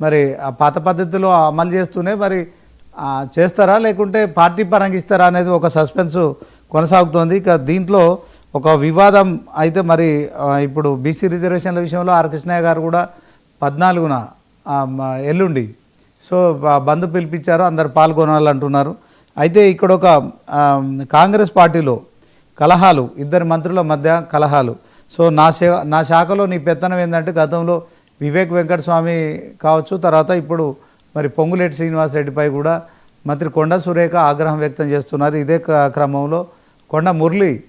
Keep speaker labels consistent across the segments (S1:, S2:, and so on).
S1: మరి ఆ పాత పద్ధతిలో అమలు చేస్తూనే మరి చేస్తారా? లేకుంటే పార్టీ పరంగా ఇస్తారా అనేది ఒక సస్పెన్స్ కొనసాగుతోంది. ఇక దీంట్లో ఒక వివాదం అయితే మరి ఇప్పుడు బీసీ రిజర్వేషన్ల విషయంలో ఆర్ కృష్ణయ్య గారు కూడా పద్నాలుగున ఎల్లుండి. సో బంద్ పిలిపించారు అందరు పాల్గొనాలంటున్నారు. అయితే ఇక్కడ ఒక కాంగ్రెస్ పార్టీలో కలహాలు ఇద్దరు మంత్రుల మధ్య కలహాలు. సో నా శా నా శాఖలో నీ పెత్తనం ఏంటంటే గతంలో వివేక్ వెంకటస్వామి కావచ్చు. తర్వాత ఇప్పుడు మరి పొంగులేటి శ్రీనివాసరెడ్డిపై కూడా మంత్రి కొండ సురేఖ ఆగ్రహం వ్యక్తం చేస్తున్నారు. ఇదే క- క్రమంలో కొండ మురళి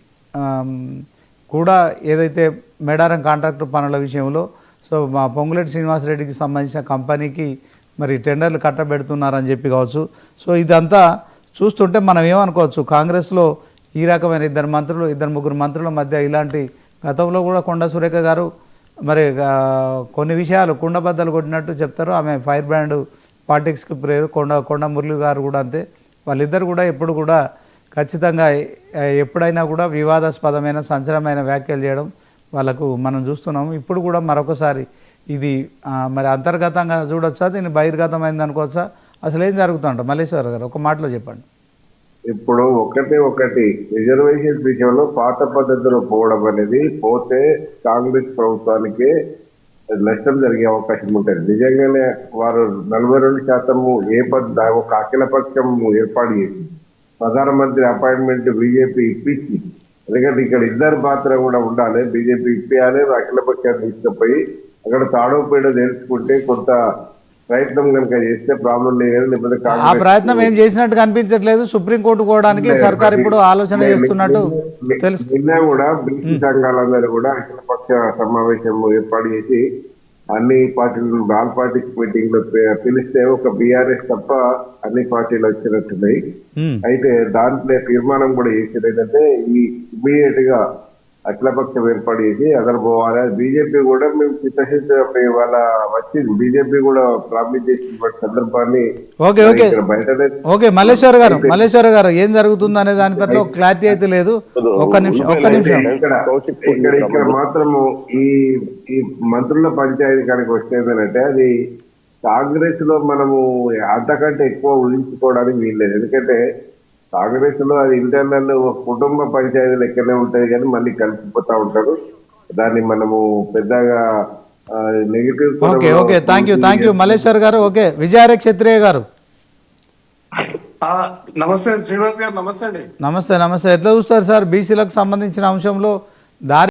S1: కూడా ఏదైతే మేడారం కాంట్రాక్టర్ పనుల విషయంలో సో మా పొంగులేటి శ్రీనివాసరెడ్డికి సంబంధించిన కంపెనీకి మరి టెండర్లు కట్టబెడుతున్నారని చెప్పి కావచ్చు. సో ఇదంతా చూస్తుంటే మనం ఏమనుకోవచ్చు? కాంగ్రెస్లో ఈ రకమైన ఇద్దరు మంత్రులు ఇద్దరు ముగ్గురు మంత్రుల మధ్య ఇలాంటి గతంలో కూడా కొండ సురేఖ గారు మరి కొన్ని విషయాలు కుండబద్దలు కొట్టినట్టు చెప్తారు. ఆమె ఫైర్ బ్రాండ్ పాలిటిక్స్కి ప్రేరు. కొండ కొండ మురళి గారు కూడా అంతే. వాళ్ళిద్దరు కూడా ఎప్పుడు కూడా ఖచ్చితంగా ఎప్పుడైనా కూడా వివాదాస్పదమైన సంచలనమైన వ్యాఖ్యలు చేయడం వాళ్ళకు మనం చూస్తున్నాం. ఇప్పుడు కూడా మరొకసారి ఇది మరి అంతర్గతంగా చూడొచ్చా? దీన్ని బహిర్గతమైంది అనుకోవచ్చా? అసలు ఏం జరుగుతుంట మల్లేశ్వర గారు ఒక మాటలో చెప్పండి.
S2: ఇప్పుడు ఒకటి ఒకటి రిజర్వేషన్ విషయంలో పాత పద్ధతిలో పోవడం అనేది పోతే కాంగ్రెస్ ప్రభుత్వానికి నష్టం జరిగే అవకాశం ఉంటుంది. నిజంగానే వారు నలభై రెండు శాతము ఏ పద్ధ ఒక అఖిల పక్షం ఏర్పాటు చేసి ప్రధానమంత్రి అపాయింట్మెంట్ బీజేపీ ఇప్పించి ఎందుకంటే ఇక్కడ ఇద్దరు పాత్ర కూడా ఉండాలి. బీజేపీ ఇప్పించాలి అఖిల పక్షాన్ని తీసుకుపోయి అక్కడ తాడోపేడో తెలుసుకుంటే కొంత ప్రయత్నం కనుక చేస్తే ప్రాబ్లం లేదు
S1: ఆ ప్రయత్నం ఏం చేసినట్టు కనిపించట్లేదు. సుప్రీంకోర్టు పోవడానికి సర్కార్ ఇప్పుడు ఆలోచన చేస్తున్నట్టు తెలుసు
S2: నిన్న కూడా బీసీ సంఘాలందరూ కూడా అఖిలపక్ష సమావేశం ఏర్పాటు చేసి అన్ని పార్టీలు ఆల్ పార్టీస్ మీటింగ్లో పిలిస్తే ఒక బీఆర్ఎస్ తప్ప అన్ని పార్టీలు వచ్చినట్టున్నాయి. అయితే దాంట్లో తీర్మానం కూడా చేసేది ఏంటంటే ఈ ఇమీడియట్గా అఖిలపక్షం ఏర్పాటు చేసి అదరు పోవాలి. బీజేపీ కూడా మేము చిత్తశుద్ధి వాళ్ళ వచ్చింది. బీజేపీ కూడా ప్రామిస్ చేసిన సందర్భాన్ని.
S1: Okay okay. మల్లేశ్వర గారు మల్లేశ్వర గారు ఏం జరుగుతుంది అనే దాని పట్ల క్లారిటీ అయితే లేదు. ఒక్క నిమిషం ఒక్క నిమిషం.
S2: ఇక్కడ ఇక్కడ ఇక్కడ మాత్రము ఈ ఈ మంత్రుల పంచాయతీకానికి వస్తేందంటే అది కాంగ్రెస్లో మనము అంతకంటే ఎక్కువ ఊహించుకోవడానికి వీల్లేదు. ఎందుకంటే కాంగ్రెస్లో అది ఇంటర్నల్ కుటుంబ పంచాయతీలు ఎక్కడనే ఉంటాయి కానీ మళ్ళీ కలిసిపోతా ఉంటారు. దాన్ని మనము పెద్దగా negative
S1: okay okay thank you thank you Malleshwar గారు ఓకే విజయారే క్షత్రియ గారు.
S3: ఆ, నమస్తే శ్రీనివాస్ గారు నమస్తే అండి.
S1: నమస్తే నమస్తే. ఎట్లా చూస్తారు సార్? బీసీలకు సంబంధించిన అంశంలో దారి